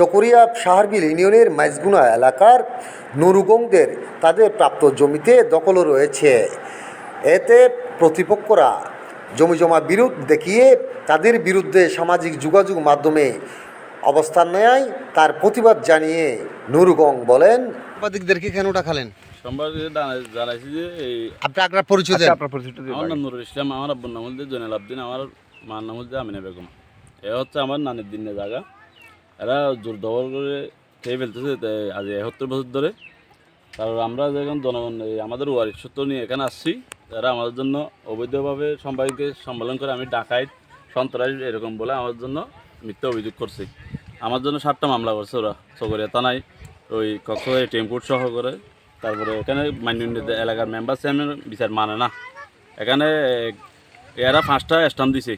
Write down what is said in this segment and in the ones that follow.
চকরিয়া সাহারবিল ইউনিয়নের মাইজগুনা এলাকার নুরুগংদের তাদের প্রাপ্ত জমিতে দখলও রয়েছে। এতে প্রতিপক্ষরা জমি জমা বিরোধ দেখিয়ে তাদের বিরুদ্ধে সামাজিক যোগাযোগ মাধ্যমে অবস্থান নেয় তার প্রতিবাদ জানিয়ে নুরুগং বলেন। সাংবাদিকদেরকে কেন ডাকালেন জানাইছি যে আপনি আপনার পরিচয় দেন। আমার নাম নুরুল ইসলাম আমার আব্বুর নাম হচ্ছে জৈনাল আবদিন আমার মার নাম হচ্ছে আমিনা বেগম। এ হচ্ছে আমার নানির দিনের জায়গা। এরা জোর করে খেয়ে ফেলতেছে আজ একাত্তর বছর ধরে। কারণ আমরা যখন জনগণ আমাদের ওয়ারিশ সূত্র নিয়ে এখানে আসছি, এরা আমাদের জন্য অবৈধভাবে সম্পাদকে সম্মেলন করে আমি ডাকাইত, সন্ত্রাস এরকম বলে আমার জন্য মিথ্যা অভিযোগ করছি। আমার জন্য সাতটা মামলা করছে ওরা, চকরিয়া থানায়, ওই কক্সবাজার কোর্ট সহ করে। তারপরে এখানে মান্য এলাকার মেম্বার চেয়ারম্যান বিচার মানে না। এখানে এরা পাঁচটা স্টাম্প দিছে।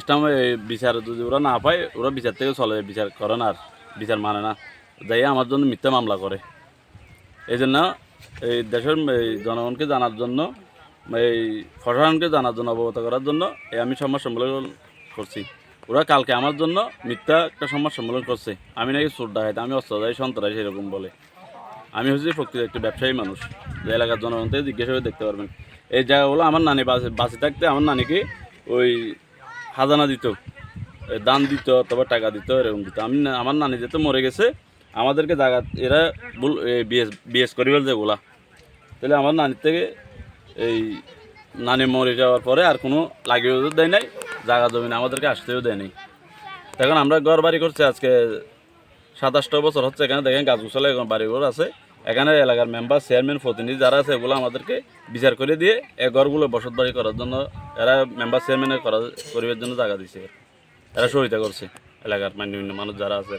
স্টাম্প বিচার যদি ওরা না পায়, ওরা বিচার থেকে চলে, বিচার করে না আর, বিচার মানে না। যাই আমার জন্য মিথ্যা মামলা করে। এই জন্য এই দেশের জনগণকে জানার জন্য, এই প্রশাসনকে জানার জন্য, অবগত করার জন্য এই আমি সংবাদ সম্মেলন করছি। ওরা কালকে আমার জন্য মিথ্যা একটা সংবাদ সম্মেলন করছে। আমি নাকি চোর ডাকাইতে আমি অস্ত্রদায়ী সন্ত্রাসী এরকম বলে। আমি হচ্ছে প্রকৃত একটা ব্যবসায়ী মানুষ। যে এলাকার জনগণ থেকে জিজ্ঞেস করে দেখতে পারবেন। এই জায়গাগুলো আমার নানি বাঁচে বাঁচে থাকতে আমার নানিকে ওই হাজানা দিত দান দিত অথবা টাকা দিত, এরকম দিত। আমি আমার নানি যেতে মরে গেছে, আমাদেরকে জায়গা এরা বল বিএস বিএস করি বলছে ওগুলা তাহলে আমার নানির থেকে এই নানি মরে যাওয়ার পরে আর কোনো লাগিয়েও দেয় নাই জায়গা জমিন আমাদেরকে আসতেও দেয় নাই। এখন আমরা ঘর বাড়ি করছি আজকে সাত সাতাশটা বছর হচ্ছে এখানে, দেখেন গাছ গুছালে এখন বাড়িঘর আছে। এখানে এলাকার মেম্বার চেয়ারম্যান প্রতিনিধি যারা আছে এগুলো আমাদেরকে বিচার করে দিয়ে এ ঘরগুলো বসত বাড়ি করার জন্য এরা মেম্বার চেয়ারম্যানের করা করিবার জন্য জায়গা দিছে। এরা সহায়তা করছে এলাকার মান্য মানুষ যারা আছে।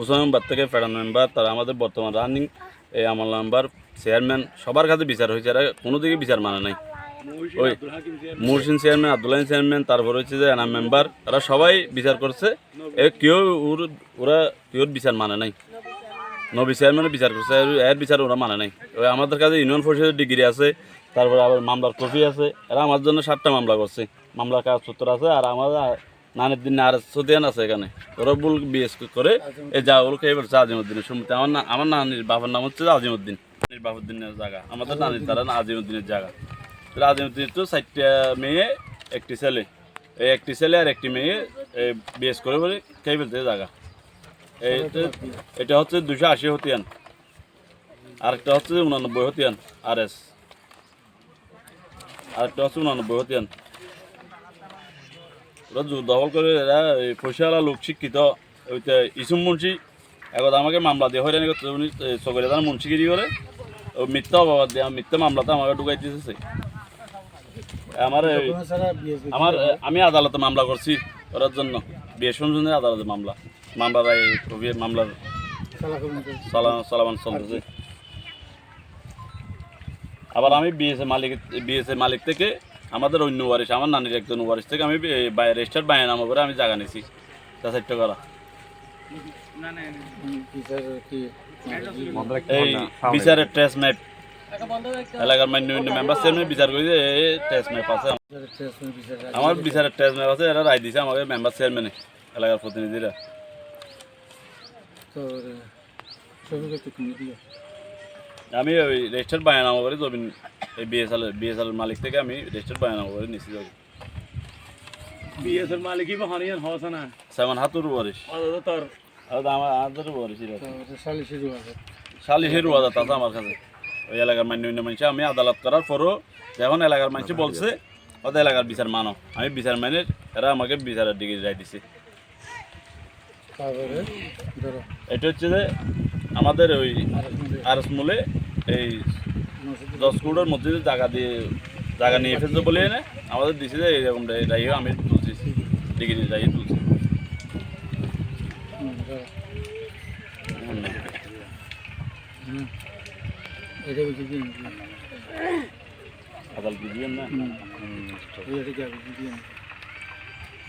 উসমান মেম্বার থেকে ফেডান মেম্বার তারা আমাদের বর্তমান রানিং এই আমল মেম্বার চেয়ারম্যান সবার কাছে বিচার হয়েছে। এরা কোনো দিকে বিচার মানে নাই। ওই মুরসিন চেয়ারম্যান আব্দুল্লাহ চেয়ারম্যান তারপর হচ্ছে যে এনাম মেম্বার এরা সবাই বিচার করছে। এ কেউ ওরা কেউ বিচার মানে নাই। নবী চেয়ারম্যানের বিচার করছে, এর- বিচার ওরা মানে নাই। ওই আমাদের কাছে ইউনিয়ন পরিষদের ডিগ্রি আছে, তারপরে আবার মামলার কপি আছে। এরা আমার জন্য সাতটা মামলা করছে। মামলার কাগজপত্র আছে আর আমার আর নানের দিন আর সতিয়ান আছে এখানে। ওরা বুল বিএস করে এই যা ওগুলো খেয়ে বলছে আজিমুদ্দিনের সম্মতি আমার না আমার নানির বাবার নাম হচ্ছে আজিমুদ্দিন। নানির বাবুদ্দিনের জায়গা। আমাদের নানির তারা আজিমুদ্দিনের জায়গা। তাহলে আজিমুদ্দিনের তো চারটা মেয়ে, একটি ছেলে। এই একটি ছেলে আর একটি মেয়ে বিএস করে বলে খেয়ে ফেলতে জায়গা। এটা হচ্ছে দুশো আশি হতিয়ান। আরেকটা হচ্ছে উনানব্বই হতিয়ান আর এস আরেকটা হচ্ছে উনানব্বই হতিয়ান। ওরা জোর দখল করে এরা এই পয়সাওয়ালা লোক শিক্ষিত ওইটা ইসুম মুন্সি একবার আমাকে মামলা দিয়ে হয়রানি করতে উনি চকরে তারা মুন্সিগিরি করে ও মিথ্যা অপবাদ দিয়ে মিথ্যা মামলাতে আমাকে ঢুকাই দিতেছে আমার আমার আমি আদালতে মামলা করছি করার জন্য বিয়ে শুনশুনে আদালতে মামলা। মামলার এই মামলার চালা- চলতেছে আবার আমি বিএসএ মালিক বিএসএ মালিক থেকে আমাদের অন্য ওয়ারিশ, আমার নানির একজন ওয়ারিশ থেকে আমি রেজিস্টার বাইরে নামা করে আমি জায়গা নিয়েছি। চাষাইট করা এই বিচারের ট্রেস ম্যাপ এলাকার মান্য মেম্বার চেয়ারম্যান বিচার করে যে ট্রেস ম্যাপ আছে। আমার বিচারের ট্রেস ম্যাপ আছে, এরা রায় দিছে আমাকে মেম্বার চেয়ারম্যানে এলাকার প্রতিনিধিরা। আমি ওই রেজিস্টার বায়নামা করে জমিন এই বিএসএল বিএসএল মালিক থেকে আমি রেজিস্টার বায়নামা করে নিচ্ছি জমি বিএসের মালিকই মহানিয়ান হওয়া না। সেমন হাতুর অথচ তোর। আমার হাতুর ওয়ারিশ সালি শুরু আছে সালিশের ওয়াদা আছে আমার কাছে। ওই এলাকার মান্য মানুষ আমি আদালত করার পরও যখন এলাকার মানুষ বলছে ওদের এলাকার বিচার মানো। আমি বিচার মানে এরা আমাকে বিচারের ডিগ্রি রায় দিছে এটা হচ্ছে যে আমাদের ওই আরস মূলে এই দশ কোটার মধ্যে জায়গা দিয়ে জায়গা নিয়ে ফেলছে বলে এনে আমাদের দিছে যে এরকম রাইও আমি তুলছি। ডিগ্রি রাইয়ে তুলছি। এটা বুঝে দিন না। এটা কি দিন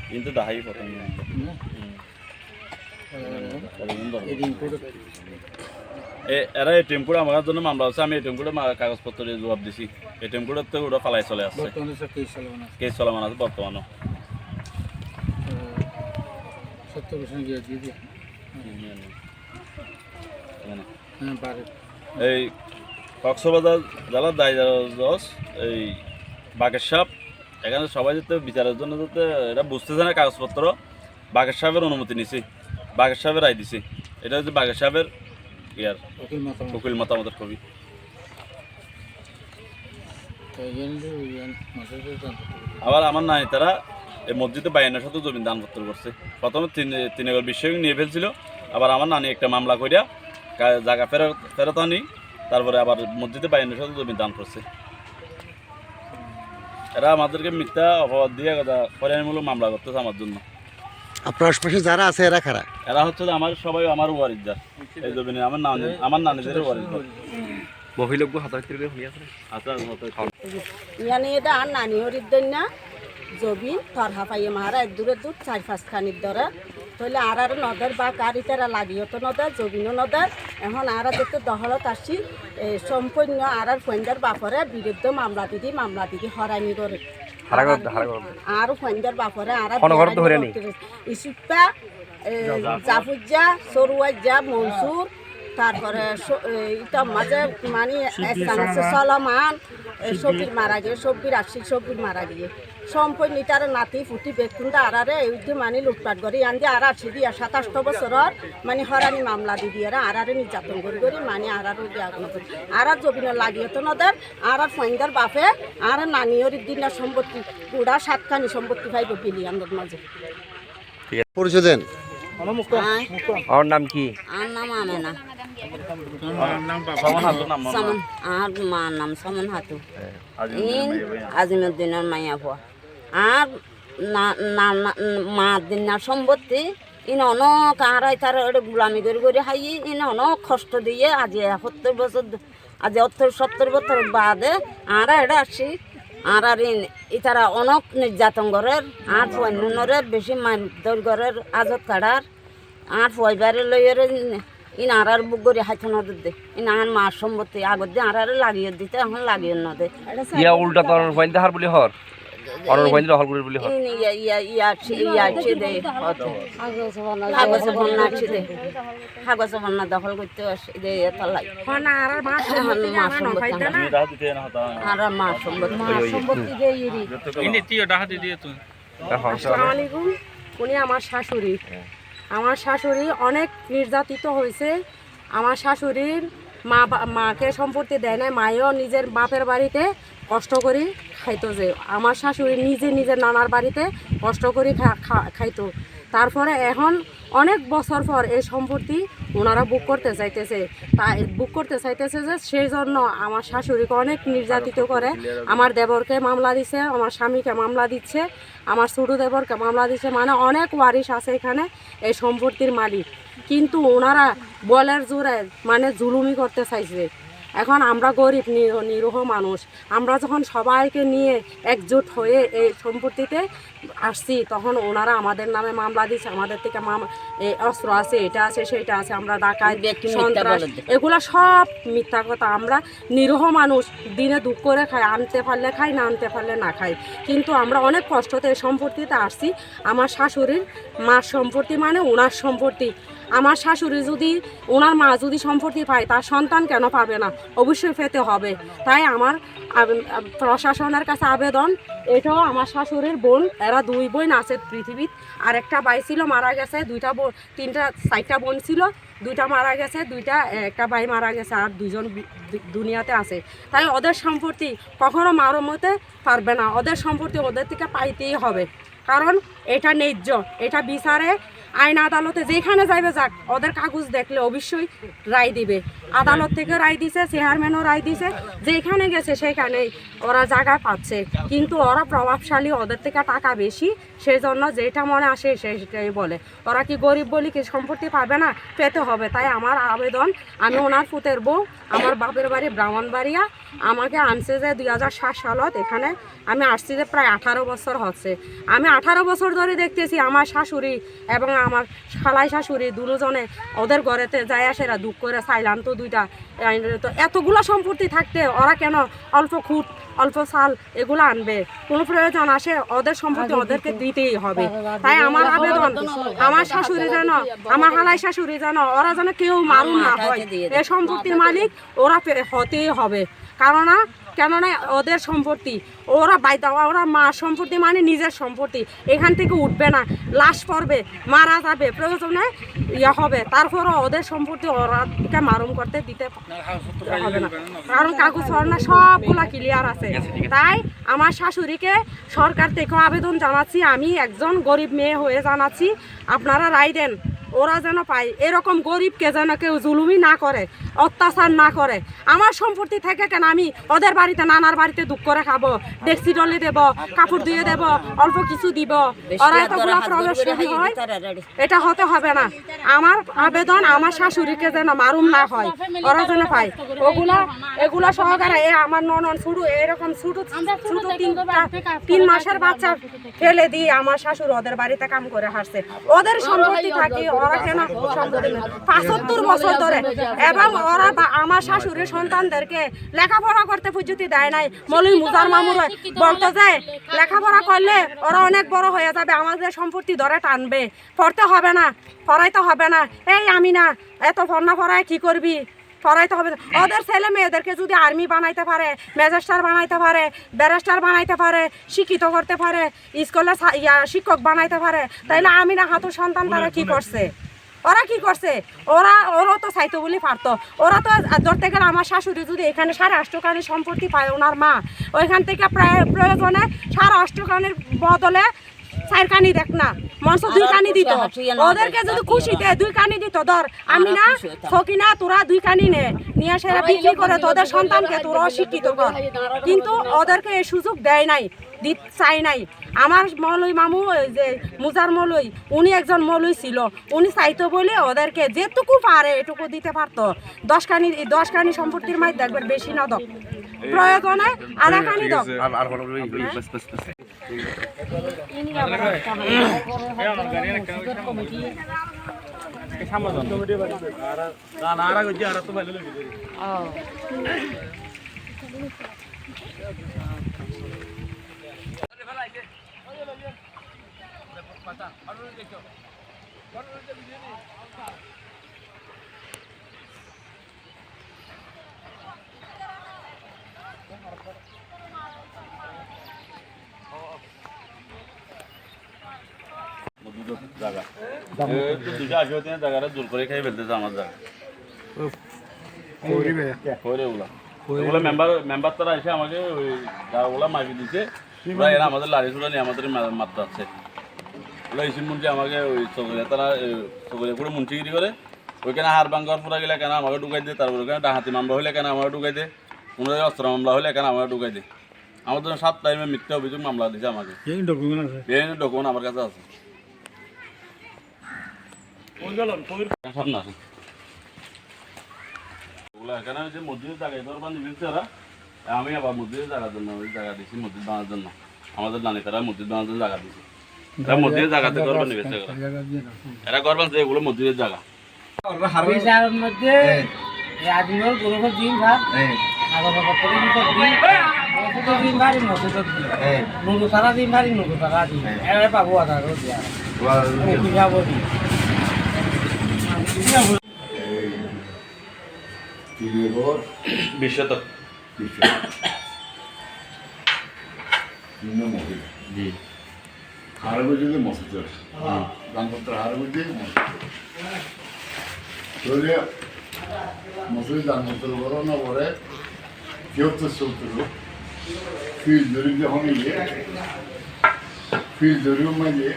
কিন্তু দাহাই এদিন করে এরা এটিএম কোড আমার জন্য মামলা হচ্ছে আমি এটিএম কোডে কাগজপত্র দিয়ে জবাব দিছি। এটিএম কোডের তো ওরা পালাই চলে আসছে বর্তমানে মানে কেস চলমান আছে দিয়ে দিয়ে। এখানে। হ্যাঁ এই কক্সবাজার জেলার দায়িত্ব এই বাগের সাপ এখানে সবাই যেতে বিচারের জন্য যেতে এটা বুঝতেছে না কাগজপত্র বাগের সাহেবের অনুমতি নিছি। বাগের সাহেবের রায় দিছি। এটা হচ্ছে বাগের সাহেবের ইয়ার উকিল মতামত। উকিল মতামতের কবি আবার আমার নাই তারা এই মসজিদে বাইনের সাথে জমি দানপত্র করছে। প্রথমে তিন তিন একর বিষয় নিয়ে ফেলছিল আবার আমার নানি একটা মামলা করিয়া জায়গা ফেরত ফেরত আনি তারপরে আবার মসজিদে বাইনের সাথে জমি দান করছে। এরা আমাদেরকে মিথ্যা অপবাদ দিয়ে কথা হয়রানিমূলক মামলা করতেছে আমার জন্য। আপনার আশপাশে যারা আছে এরা খারা এরা হচ্ছে আমার সবাই আমার ওয়ারিদার এই জমি নিয়ে আমার নানি আমার নানিদের ওয়ারিদার মহিলাকো হাতার তিরবে শুনি আছে আচ্ছা ইয়ানি এটা আর নানি হরির দন্য জবি তরহা পাইয়ে মারা এক দূরে দূর চার পাঁচ খানির ধরে তাহলে আর আর নদর বা কার ইতারা লাগিও তো নদর জবিনও নদর এখন আর দেখতে দহলত আসছি এ, সম্পূর্ণ আর আর ফেন্ডার বাপরে বিরুদ্ধে মামলা দিদি মামলা দিদি হরানি করে। আর ফেন্ডার বাপরে আর অনবরত হয়রানি। ইসুপ্পা জাফুজা সরুয়াজা মনসুর তারপরে স- ইটা মাঝে মানে সলমান এ, মারা গিয়ে সবির আশিক সবির মারা গিয়ে। সম্পূর্ণ ইটার নাতি ফুটি বেকুন্দা আরারে এই উদ্যে মানে লুটপাট করি। আনতে আর আশি দিয়া সাতাশটা বছরর মানে হরানি মামলা দি দিয়ে আরারে নির্যাতন করি করি মানে আরার আগুন করি। আর আর জবিন লাগিয়ে তো নদের আর আর ফাইন্দার বাপে আর নানিয়র দিনের সম্পত্তি পুরা সাতখানি সম্পত্তি পাইব বিলিয়নের মাঝে। পরিচয় দেন। ওর নাম কি? আর নাম আমে না তোমার নাম বাবা। সমান হাত নাম সমন আর মার নাম সমন হাতু। ইন আজিমুদ্দিনের মাইয়া ভুয়া। আর না না না- মা দিনার সম্পত্তি ইন অনেক আর তার গুলামি করে করে হাই ইন অনেক কষ্ট দিয়ে আজ সত্তর বছর আজ অত্তর সত্তর বছর বাদে আর এটা আসি আর আর ইন ইতারা অনেক নির্যাতন করের আর পণ্যরে বেশি মারধর করের আজত কাড়ার আর পয়বারে লইয়ের ইন আর আর বুক করে হাইতে নদর দে ইন আর মার সম্পত্তি আগত দিয়ে আর আর লাগিয়ে দিতে এখন লাগিয়ে নদে ইয়া উল্টা তোর পয়েন্ট হার বলি হর। করে বলি হর ইয়া ইয়া ইয়া ইয়া দে কাগজ বন্যা আছে দে। কাগজ বন্যা দখল করতে আসে দে এটা লাই। আর মা সম্পত্তি তুমি রাত দিতে না। হতা আর মা সম্পত্তি ইনি তিও ডাহাতি দিয়ে তুমি আসসালামাইকুম উনি আমার শাশুড়ি। আমার শাশুড়ি অনেক নির্যাতিত হয়েছে। আমার শাশুড়ির মা বা- মাকে সম্পত্তি দেয় না মায়েও নিজের বাপের বাড়িতে কষ্ট করে খাইতো যে, আমার শাশুড়ি নিজে নিজের নানার বাড়িতে কষ্ট করে খাইতো। তারপরে এখন অনেক বছর পর এই সম্পত্তি ওনারা বুক করতে চাইতেছে। তাই বুক করতে চাইতেছে যে, সেই জন্য আমার শাশুড়িকে অনেক নির্যাতিত করে। আমার দেবরকে মামলা দিছে, আমার স্বামীকে মামলা দিচ্ছে, আমার ছোটো দেবরকে মামলা দিচ্ছে মানে অনেক ওয়ারিশ আছে এখানে এই সম্পত্তির মালিক। কিন্তু ওনারা বলের জোরে মানে জুলুমি করতে চাইছে। এখন আমরা গরিব নিরীহ মানুষ। আমরা যখন সবাইকে নিয়ে একজোট হয়ে এই সম্পত্তিতে আসছি তখন ওনারা আমাদের নামে মামলা দিচ্ছে আমাদের থেকে অস্ত্র আছে এটা আছে সেটা আছে আমরা মিথ্যা সন্ত্রাস এগুলো সব মিথ্যা কথা। আমরা নিরহ মানুষ দিনে দুঃখ করে খাই আনতে পারলে খাই না আনতে পারলে না খাই। কিন্তু আমরা অনেক কষ্টতে এই সম্পত্তিতে আসছি। আমার শাশুড়ির মার সম্পত্তি মানে ওনার সম্পত্তি। আমার শাশুড়ি যদি ওনার মা যদি সম্পত্তি পায় তার সন্তান কেন পাবে না? অবশ্যই পেতে হবে। তাই আমার প্রশাসনের কাছে আবেদন। এটাও আমার শাশুড়ির বোন। এরা দুই বোন আছে পৃথিবীত। আর একটা ভাই ছিল, মারা গেছে। দুইটা বোন, তিনটা, চারটা বোন ছিল। দুইটা মারা গেছে, দুইটা, একটা ভাই মারা গেছে আর দুজন দুনিয়াতে আছে। তাই ওদের সম্পত্তি কখনো মারমতে পারবে না। ওদের সম্পত্তি ওদের থেকে পাইতেই হবে। কারণ এটা ন্যায্য, এটা বিচারে। আইন আদালতে যেখানে যাইবে যাক, ওদের কাগজ দেখলে অবশ্যই রায় দিবে। আদালত থেকে রায় দিছে, চেয়ারম্যানও রায় দিছে। যেখানে গেছে সেখানেই ওরা জায়গা পাচ্ছে। কিন্তু ওরা প্রভাবশালী, ওদের থেকে টাকা বেশি সেই জন্য যেটা মনে আসে সেটাই বলে। ওরা কি গরিব বলি কি সম্পত্তি পাবে না? পেতে হবে। তাই আমার আবেদন, আমি ওনার পুতের বউ, আমার বাপের বাড়ি ব্রাহ্মণবাড়িয়া। আমাকে আনছে যে দুই হাজার সাত সালত, এখানে আমি আসছি যে প্রায় আঠারো বছর হচ্ছে। আমি আঠারো বছর ধরে দেখতেছি আমার শাশুড়ি এবং আমার খালাই শাশুড়ি দুজনে ওদের ঘরেতে যায় আসে এরা দুঃখ করে চাইলাম তো দুইটা তো এতগুলো সম্পত্তি থাকতে ওরা কেন অল্প খুঁট অল্প সাল এগুলো আনবে? কোনো প্রয়োজন আসে ওদের সম্পত্তি ওদেরকে দিতেই হবে। তাই আমার আবেদন আমার শাশুড়ি যেন আমার হালাই শাশুড়ি যেন ওরা যেন কেউ মারুন না হয়। এ সম্পত্তির মালিক ওরা হতেই হবে। কেননা কেননা ওদের সম্পত্তি, ওরা বাইতে ওরা মা সম্পত্তি মানে নিজের সম্পত্তি। এখান থেকে উঠবে না, লাশ পড়বে, মারা যাবে, প্রয়োজনে ইয়ে হবে। তারপরও ওদের সম্পত্তি ওরাকে মারুম করতে দিতে হবে না। কারণ কাগজ না সবগুলা ক্লিয়ার আছে। তাই আমার শাশুড়িকে সরকার থেকে আবেদন জানাচ্ছি, আমি একজন গরিব মেয়ে হয়ে জানাচ্ছি। আপনারা রায় দেন। ওরা যেন পায়। এরকম গরিবকে যেন কেউ জুলুমি না করে অত্যাচার না করে। আমার সম্পত্তি থেকে কেন আমি ওদের বাড়িতে নানার বাড়িতে দুঃখ করে খাব? ডেক্সি ডলি দেব কাপড় দিয়ে দেব অল্প কিছু দিব। ওরা এতগুলো প্রদর্শনী হয় এটা হতে হবে না। আমার আবেদন আমার শাশুড়িকে যেন মারুম না হয় ওরা যেন পায়। ওগুলা এগুলা সহকারে এ আমার ননন শুরু এরকম ছোট ছোট তিন তিন মাসের বাচ্চা ফেলে দিয়ে আমার শাশুড়ি ওদের বাড়িতে কাম করে হাসছে ওদের সম্পত্তি থাকে ওরা বছর ধরে। এবং ওরা আমার শাশুড়ির সন্তানদেরকে লেখাপড়া করতে পুজুতি দেয় নাই। মলিন মুজার মামুর বলতে যায় লেখাপড়া করলে ওরা অনেক বড় হয়ে যাবে, আমাদের সম্পত্তি ধরে টানবে। পড়তে হবে না, পড়াইতে হবে না। এই আমি না, এত পড়না ফরায় কি করবি? পড়াইতে হবে ওদের ছেলে মেয়েদেরকে যদি আর্মি বানাইতে পারে ম্যাজিস্ট্রার বানাইতে পারে ব্যারিস্টার বানাইতে পারে শিক্ষিত করতে পারে স্কুলে শিক্ষক বানাইতে পারে তাইলে আমি না হাতুর সন্তান তারা কি করছে? ওরা কি করছে? ওরা ওরা তো চাইতো বলে পারতো। ওরা তো ধরতে গেলে আমার শাশুড়ি যদি এখানে সাড়ে অষ্টকানি সম্পত্তি পায় ওনার মা ওইখান থেকে প্রায় প্রয়োজনে সাড়ে অষ্টকানির বদলে চার কানি দেখ না দুই কানি দিত। ওদেরকে যদি খুশিতে দুই কানি দিত। ধর আমি না সকিনা তোরা দুই কানি নে। নিয়ে সেরা বিক্রি করে তোদের সন্তানকে তোরা শিক্ষিত কর। কিন্তু ওদেরকে এই সুযোগ দেয় নাই দিত চাই নাই। আমার মলই মামু যে মুজার মলই উনি একজন মলই ছিল। উনি চাইতো বলে ওদেরকে যেটুকু পারে এটুকু দিতে পারতো। দশ কানি দশ কানি সম্পত্তির মাই দেখবেন বেশি না দক প্রয়োজনে আধা কানি দক আর- আর হলো ওই- ওই- জায়গা। এই তো আশি হতে জায়গাটা জোর করে খাই ফেলতেছে আমার জায়গা। ওগুলা। ওগুলা মেম্বার মেম্বার তারা এসে আমাকে ওই ওগুলা মাইকে দিছে। এরা আমাদের লাড়ি চুড়া নিয়ে আমাদের মারতে আছে ওগুলা ইসিন মুন্সি আমাকে ওই তারা করে মুন্সিগিরি করে। ওইখানে হার ভাঙ্গার পুরা গেলে কেন আমাকে ঢুকাই দে? তারপর ওখানে ডাহাতি মামলা হলে কেন আমাকে ঢুকাই দে? কোনো অস্ত্র মামলা হলে কেন আমাকে ঢুকাই দে? জন্য সাত টাইমে মিথ্যা অভিযোগ মামলা দিছে আমাকে। বিভিন্ন ডকুমেন্ট আমার কাছে আছে। এখানে যে মসজিদের জায়গায় দিচ্ছে আমি আবার মসজিদের জায়গার জন্য ওই জায়গা দিছি মসজিদ বানার জন্য। আমাদের নানি তারা মসজিদ বানার জন্য জায়গা দিছে। এরা মসজিদের জায়গাতে ঘর বানিয়ে গেছে এরা এরা ঘর বানছে এগুলো মসজিদের জায়গা। মধ্যে এই। দিন ভারি মসজিদ দিন। নুরু সারা দিন ভারি সারা দিন। পাবো আধা রোজ দিয়া কি যাব দিন তিলের বিশ্বত তিন মহিলা জি। হারগুজি মসজিদ দানপত্র হারগুজি মসজিদ তাহলে মসজিদ দানপত্র বড় না বলে কেউ তো সত্তর ফিল ধরি যখন ফিল ধরিও মাঝে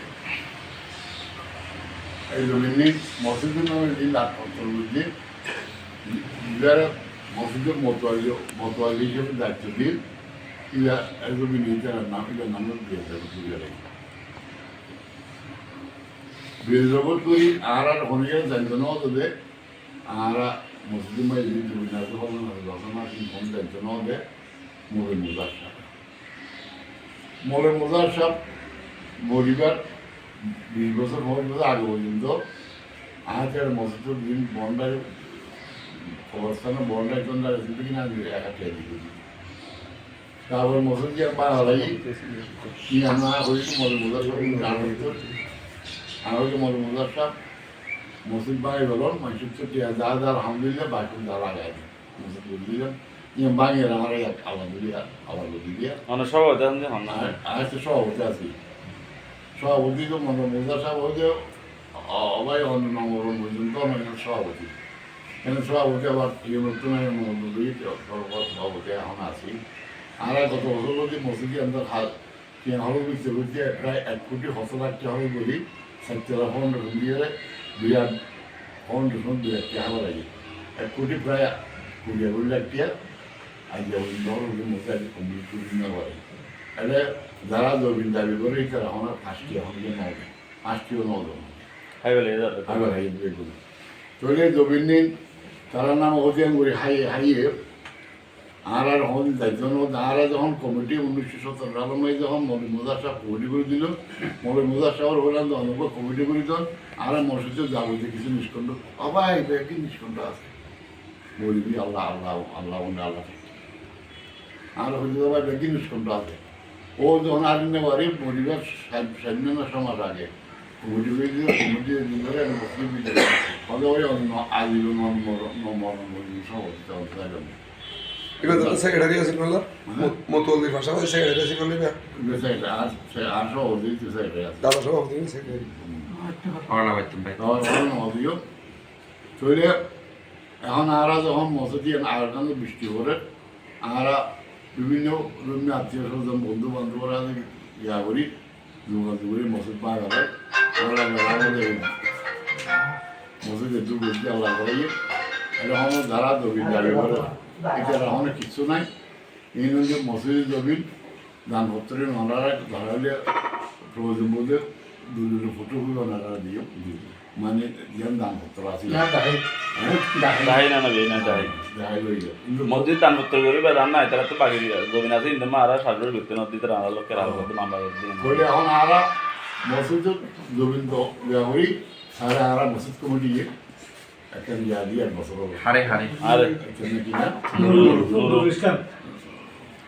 এই জমিনে মসজিদ নামে যে দানপত্র বুঝলি যারা মসজিদের মতোয়ালি মতোয়ালি হিসেবে দায়িত্ব দিন ইয়া একদমই নিতে নাম এটা নামের দিয়ে বুঝে রাখি বীরজগৎ করি আর আর হনিকে জানতো না তবে আর মুসলিম ভাই যদি জমি না তো হবে না যখন আসেন ফোন জানতো না হবে মোলে মুজার সাহেব মোলে মুজার সাহেব মরিবার বিশ বছর পনেরো বছর আগে পর্যন্ত আমাদের মসজিদের দিন বন্ডার অবস্থানে বন্ডার টন্ডার কিন্তু কিনা একা খেয়ে দিকে তারপর মসজিদ পা হলাই কি আমরা হয়েছি মনে মোজার সব গান হইতো। আমাকে মনে মোজার সব মসজিদ বাঙাই গেল মানুষের তো যা যা আলহামদুলিল্লাহ বাকি যা লাগাই মসজিদ বলে দিলাম ইয়ে বাঙের আমার আলহামদুলিল্লাহ আবার বলে দিয়া একটা সভাপতি আছি। সভাপতি তো মনে মোজা সাহেব হচ্ছে অবাই অন্য নম্বর পর্যন্ত অন্য সভাপতি। কিন্তু সভাপতি আবার নতুন মন্ডলী সভাপতি এখন আছি। আর গত বছর যদি মসজিদে আমরা হাল হল বিক্রি করতে প্রায় এক কোটি হত লাখ হবে বলি, সাতটা ফাউন্ডেশন দিয়ে বিরাট ফাউন্ডেশন বিরাট টাকা লাগে এক কোটি প্রায় কুড়ি লাখ টাকা আজ মধ্যে কমপ্লিট করি না করে তারা আমার পাঁচটি এখন যে নবে পাঁচটিও নবে হাই বলে এদের আবার হাই এগুলো চলে জমিন তারা নাম অধিয়ান করে হাই হাইয়ে আর আর হন দায়িত্ব আর যখন কমিটি উনিশশো সত্তর সালে যখন মৌলিক মুজার সাহেব কমিটি করে দিল মৌলিক মুজার সাহেবের হলাম তখন কমিটি করে দিল আর মসজিদে যাবতীয় কিছু নিষ্কণ্ড অবাই কি নিষ্কণ্ড আছে। বলবি আল্লাহ আল্লাহ আল্লাহ আল্লাহ আর হয়তো আবার বেশি নিষ্কণ্ড আছে। ও যখন আর বাড়ি পরিবার স্বাধীনতা সমাজ আগে কমিটি করে দিল কমিটি দিলে মুসলিম হলে ওই অন্য আজিল নম্বর নম্বর সভাপতি চাইলাম এবার তো সেক্রেটারি আছে বলল মতোয়ালির পাশাপাশি সেক্রেটারি আছে বললে আর সে আর সভাপতি সেক্রেটারি আছে দাদা সভাপতি সেক্রেটারি অরনা বাইতুম ভাই অভিযোগ চলে মসজিদ বিভিন্ন রুমে আত্মীয় স্বজন বন্ধু বান্ধবরা ইয়া করি, যোগাযোগ করি, মসজিদ পা গেলে আমরা আমাদের মসজিদের দূর করতে আল্লাহ করাই। এরকম যারা দবিন দাবি করে। এটা এখন কিচ্ছু নাই। এই যে মসজিদের দবিন দানপত্রের ওনারা ধরালে প্রয়োজন বলে দুজনের ফটো ওনারা দিও মানে লইল কিন্তু মসজিদ দানপত্র করি বা রান্না হয় তারা তো বাকি জমিন আছে লোকের আলো করতে মামলা করতে বলে এখন আরা মসজিদ জমিন তো করি আর আরা মসজিদ কমিটি একটা ইয়া দিয়ে এক বছর হলো। হারে হারে আর। এখানে কিনা?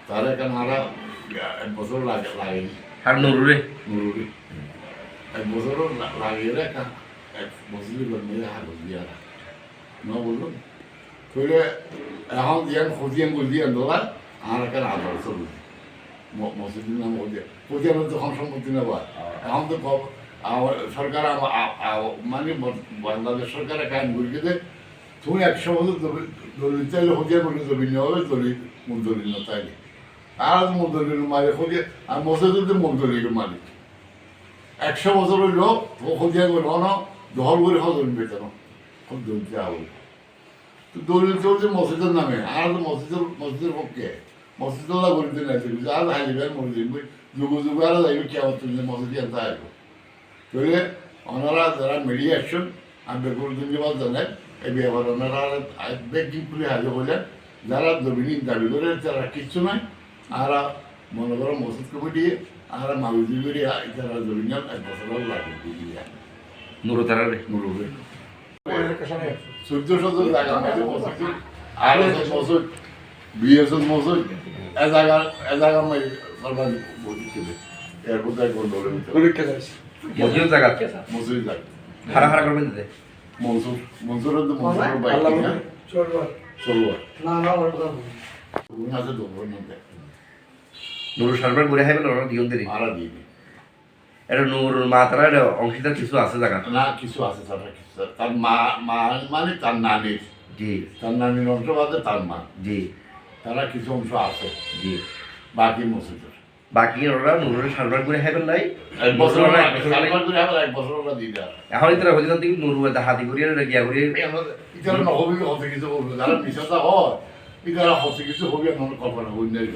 তার আরা এক বছর লাগে লাগেনি আর নুরুরে মুরুরি এক বছরও লাগিয়ে রেখা এক বছরই মেয়ে হাগল দিয়া ন। বলল তাহলে এখন ইয়ান খতিয়ান করে দিয়ে দোলা আর একটা আধার চলবে। মসজিদের নাম খতিয়ান খতিয়ান তখন সম্পত্তি নেবা এখন তো সরকার মানে বাংলাদেশ সরকার একটা আইন করে গেছে তুমি একশো বছর দলিল- চাইলে খতিয়ান করলে জমি নেওয়া হবে দলিল মূল দলিল না চাইলে। আর মূল দলিল মালিক খতিয়ান আর মসজিদের মূল দলিল মালিক। একশো বছর হইল, ও খতিয়া করল না দহল করে হজম বেতন খুব দলিল হবে তো দলিল চলছে মসজিদের নামে আর মসজিদের মসজিদের পক্ষে মসজিদুল্লাহ করিতে নাই চলছে আর হাইলিবেন মসজিদ যুগ যুগ আর যাইবে কেমন চলছে মসজিদ এত আসব তাহলে ওনারা যারা মিডিয়া অ্যাকশন আমি ধন্যবাদ জানাই এই ব্যাপার ওনারা ব্যাংকিং খুলে হাজির হলেন যারা জমিনি দাবি করে তারা কিচ্ছু নাই আর মনে করো মসজিদ কমিটি আর মাগুজি করে তারা জমিন এক বছর লাগে নুরু তারারে মুরুবে চোদ্দ শত জায়গা মাঝে মসজিদ আর এ জায়গা এ জায়গা মাই সরকার বলছিল এরপর তাই গন্ডগোলের ভিতরে পরীক্ষা যাচ্ছে মসজিদ জায়গা? মসজিদ জায়গা। হারা হারা করবেন দিতে মনসুর মনসুরের তো মনসুরের বাইক আল্লাহ কিনা। চলবে না না ওটা আছে তো নুরু সার্ভার ঘুরে হাইবেন ওরা দিয়ন দেরি। ভাড়া দিয়ে এটা নুর মা তারা এটা অংশীদার কিছু আছে জায়গা না কিছু আছে তার কিছু তার মা মা মানে তার নানির জি। তার নানির অংশ আছে তার মা। জি। তারা কিছু অংশ আছে। জি। বাকি মসজিদের। বাকি ওরা নুরের সার্ভার নাই করে ওরা দিয়ে দেয়। এখন ইতারা হইতে দিকে নুরু হাতি করিয়ে গিয়া করিয়ে? ইতারা নহবি হতে কিছু করবে যারা মিশাটা হয় ইতারা হতে কিছু হবে আমার কল্পনা হই নাই।